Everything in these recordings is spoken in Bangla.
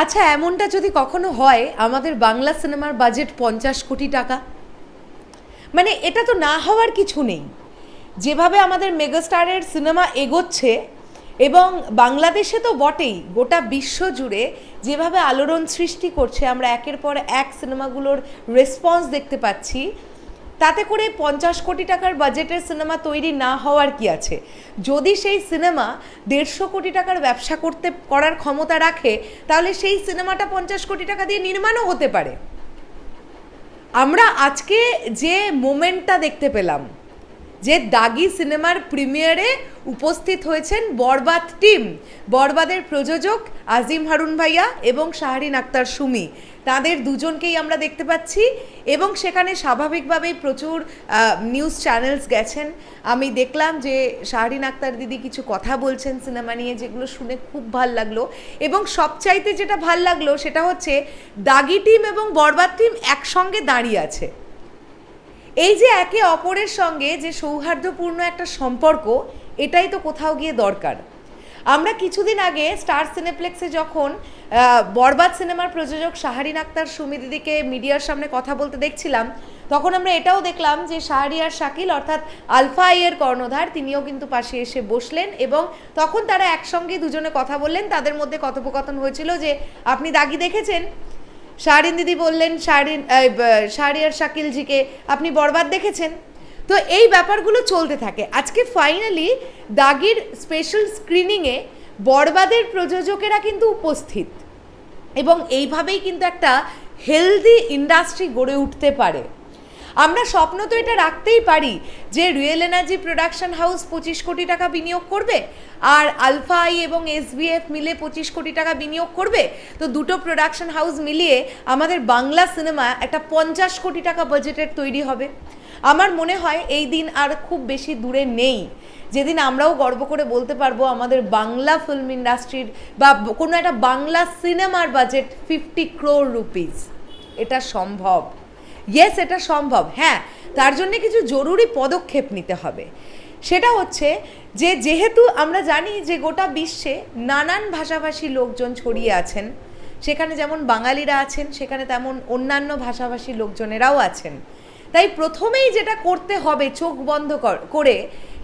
আচ্ছা এমনটা যদি কখনো হয়, আমাদের বাংলা সিনেমার বাজেট পঞ্চাশ কোটি টাকা? মানে এটা তো না হওয়ার কিছু নেই। যেভাবে আমাদের মেগাস্টারের সিনেমা এগোচ্ছে এবং বাংলাদেশে তো বটেই, গোটা বিশ্ব জুড়ে যেভাবে আলোড়ন সৃষ্টি করছে, আমরা একের পর এক সিনেমাগুলোর রেসপন্স দেখতে পাচ্ছি। তাতে করে পঞ্চাশ কোটি টাকার বাজেটের সিনেমা তৈরি না হওয়ার কি আছে? যদি সেই সিনেমা দেড়শো কোটি টাকার ব্যবসা করতে, করার ক্ষমতা রাখে, তাহলে সেই সিনেমাটা পঞ্চাশ কোটি টাকা দিয়ে নির্মাণও হতে পারে। আমরা আজকে যে মোমেন্টটা দেখতে পেলাম যে দাগি সিনেমার প্রিমিয়ারে উপস্থিত হয়েছেন বরবাদ টিম, বরবাদের প্রযোজক আজিম হারুন ভাইয়া এবং শাহরিন আক্তার সুমি। তাদের দুজনকেই আমরা দেখতে পাচ্ছি এবং সেখানে স্বাভাবিকভাবেই প্রচুর নিউজ চ্যানেলস গেছেন। আমি দেখলাম যে শাহরিন আক্তার দিদি কিছু কথা বলছেন সিনেমা নিয়ে যেগুলো শুনে খুব ভালো লাগল এবং সবচাইতে যেটা ভালো লাগল সেটা হচ্ছে, দাগি টিম এবং বরবাদ টিম একসঙ্গে দাঁড়িয়ে আছে। এই যে একে অপরের সঙ্গে যে সৌহার্দ্যপূর্ণ একটা সম্পর্ক, এটাই তো কোথাও গিয়ে দরকার। আমরা কিছুদিন আগে স্টার সিনেপ্লেক্সে যখন বরবাদ সিনেমার প্রযোজক শাহরিন আক্তার সুমি দিদিকে মিডিয়ার সামনে কথা বলতে দেখছিলাম, তখন আমরা এটাও দেখলাম যে শাহরিয়ার শাকিল, অর্থাৎ আলফা আইয়ের কর্ণধার, তিনিও কিন্তু পাশে এসে বসলেন এবং তখন তারা একসঙ্গে দুজনে কথা বললেন। তাদের মধ্যে কথোপকথন হয়েছিল যে, আপনি দাগি দেখেছেন? শাহরিন দিদি বললেন শাড়ি আর শাহরিয়ার শাকিলজিকে আপনি বরবাদ দেখেছেন? তো এই ব্যাপারগুলো চলতে থাকে। আজকে ফাইনালি দাগির স্পেশাল স্ক্রিনিংয়ে বরবাদের প্রযোজকেরা কিন্তু উপস্থিত। এবং এইভাবেই কিন্তু একটা হেলদি ইন্ডাস্ট্রি গড়ে উঠতে পারে। আমরা স্বপ্ন তো এটা রাখতেই পারি যে রিয়েল এনার্জি প্রোডাকশন হাউস পঁচিশ কোটি টাকা বিনিয়োগ করবে, আর আলফা আই এবং এসবিএফ মিলে পঁচিশ কোটি টাকা বিনিয়োগ করবে। তো দুটো প্রোডাকশন হাউস মিলিয়ে আমাদের বাংলা সিনেমা একটা পঞ্চাশ কোটি টাকা বাজেটের তৈরি হবে। আমার মনে হয় এই দিন আর খুব বেশি দূরে নেই। যেদিন আমরাও গর্ব করে বলতে পারব আমাদের বাংলা ফিল্ম ইন্ডাস্ট্রির বা কোনো একটা বাংলা সিনেমার বাজেট ফিফটি ক্রোর রুপিস এটা সম্ভব। ইয়েস এটা সম্ভব হ্যাঁ। তার জন্য কিছু জরুরি পদক্ষেপ নিতে হবে। সেটা হচ্ছে যে, যেহেতু আমরা জানি যে, গোটা বিশ্বে নানান ভাষাভাষী লোকজন ছড়িয়ে আছেন, সেখানে যেমন বাঙালিরা আছেন, সেখানে তেমন অন্যান্য ভাষাভাষী লোকজনেরাও আছেন। তাই প্রথমেই যেটা করতে হবে, চোখ বন্ধ কর-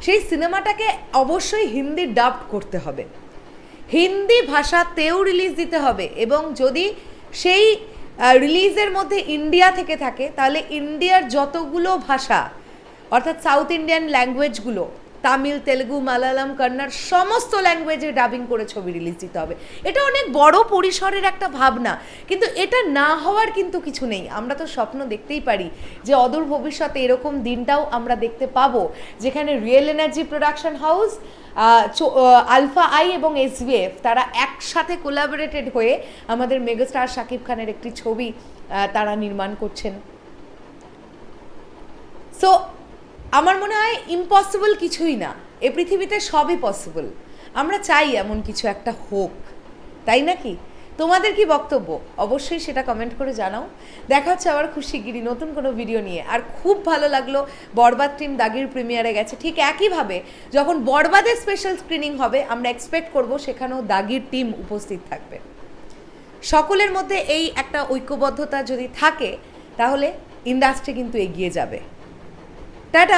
সেই সিনেমাটাকে অবশ্যই হিন্দি ডাবড করতে হবে। হিন্দি ভাষাতেও রিলিজ দিতে হবে এবং যদি সেই রিলিজের মধ্যে ইন্ডিয়া থেকে থাকে তাহলে ইন্ডিয়ার যতগুলো ভাষা অর্থাৎ সাউথ ইন্ডিয়ান ল্যাঙ্গুয়েজগুলো তামিল, তেলেগু, মালায়ালাম, কন্নড় সমস্ত ল্যাঙ্গুয়েজে ডাবিং করে ছবি রিলিজ দিতে হবে। এটা অনেক বড় পরিসরের একটা ভাবনা, কিন্তু এটা না হওয়ার কিন্তু কিছু নেই। আমরা তো স্বপ্ন দেখতেই পারি যে অদূর ভবিষ্যতে এরকম দিনটাও আমরা দেখতে পাবো, যেখানে real energy production house Alpha I এবং এসবিএফ তারা একসাথে কোলাবোরেটেড হয়ে আমাদের মেগাস্টার শাকিব খানের একটি ছবি তারা নির্মাণ করছেন। সো আমার মনে হয় ইম্পসিবল কিছুই না। এ পৃথিবীতে সবই পসিবল আমরা চাই এমন কিছু একটা হোক। তাই নাকি? তোমাদের কি বক্তব্য? অবশ্যই সেটা কমেন্ট করে জানাও। দেখা হচ্ছে আবার খুব শিগগিরই নতুন কোনো ভিডিও নিয়ে। আর খুব ভালো লাগল, বরবাদ টিম দাগির প্রিমিয়ারে গেছে। ঠিক একইভাবে যখন বরবাদের স্পেশাল স্ক্রিনিং হবে, আমরা এক্সপেক্ট করব সেখানেও দাগির টিম উপস্থিত থাকবে। সকলের মধ্যে এই একটা ঐক্যবদ্ধতা যদি থাকে, তাহলে ইন্ডাস্ট্রি কিন্তু এগিয়ে যাবে। টাটা